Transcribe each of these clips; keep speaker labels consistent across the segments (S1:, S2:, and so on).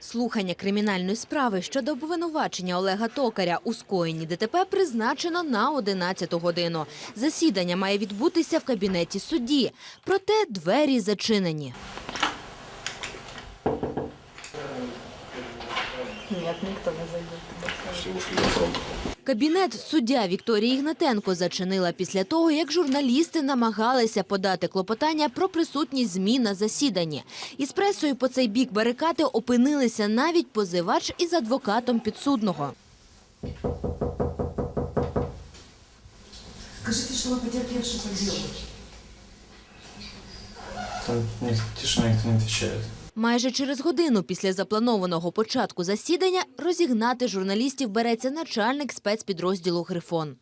S1: Слухання кримінальної справи щодо обвинувачення Олега Токаря у скоєнні ДТП призначено на 11 годину. Засідання має відбутися в кабінеті судді, проте двері зачинені. Кабінет суддя Вікторії Ігнатенко зачинила після того, як журналісти намагалися подати клопотання про присутність ЗМІ на засіданні. Із пресою по цей бік барикади опинилися навіть позивач із адвокатом підсудного.
S2: Скажите, что вы потерпевший по делу?
S3: Там нет, тишина никто не отвечает.
S1: Майже через годину після запланованого початку засідання розігнати журналістів береться начальник спецпідрозділу «Грифон».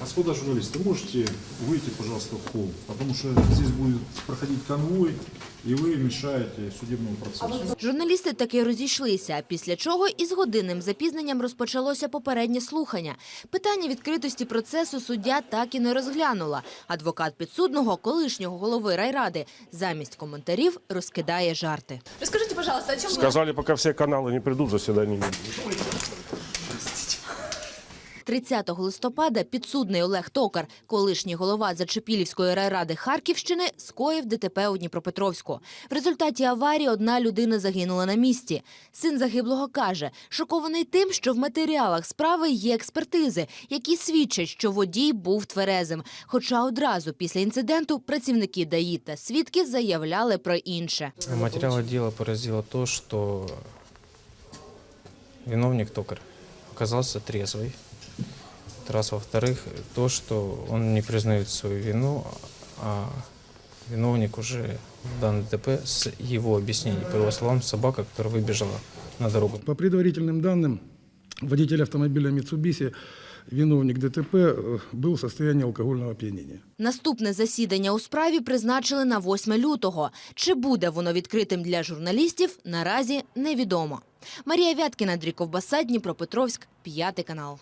S4: Господа журналісти, можете вийти, пожалуйста, в холл, тому що тут буде проходити конвой, и вы мешаете судебному процессу.
S1: Журналісти таки розійшлися, після чого із годинним запізненням розпочалося попереднє слухання. Питання відкритості процесу суддя так і не розглянула. Адвокат підсудного, колишнього голови райради, замість коментарів розкидає жарти.
S5: Расскажите, пожалуйста, о чем было
S6: Сказали, пока все каналы не придут, заседания не будет.
S1: 30 листопада підсудний Олег Токар, колишній голова Зачепілівської райради Харківщини, скоїв ДТП у Дніпропетровську. В результаті аварії одна людина загинула на місці. Син загиблого каже, шокований тим, що в матеріалах справи є експертизи, які свідчать, що водій був тверезим. Хоча одразу після інциденту працівники ДАІ та свідки заявляли про інше.
S3: Материалы дела поразило то, что виновник токарь оказался трезвый Это Раз. Во-вторых, то, что он не признает свою вину, а виновник уже в данном ДТП с его объяснений. По его словам, собака, которая выбежала на дорогу.
S7: По предварительным данным, водитель автомобиля Mitsubishi, виновник ДТП, э, был в состоянии алкогольного опьянения.
S1: Наступне засідання у справі призначили на 8 лютого. Чи буде воно відкритим для журналістів, наразі невідомо. Марія Вяткіна, Андрій Ковбаса, Дніпропетровськ, п'ятий канал.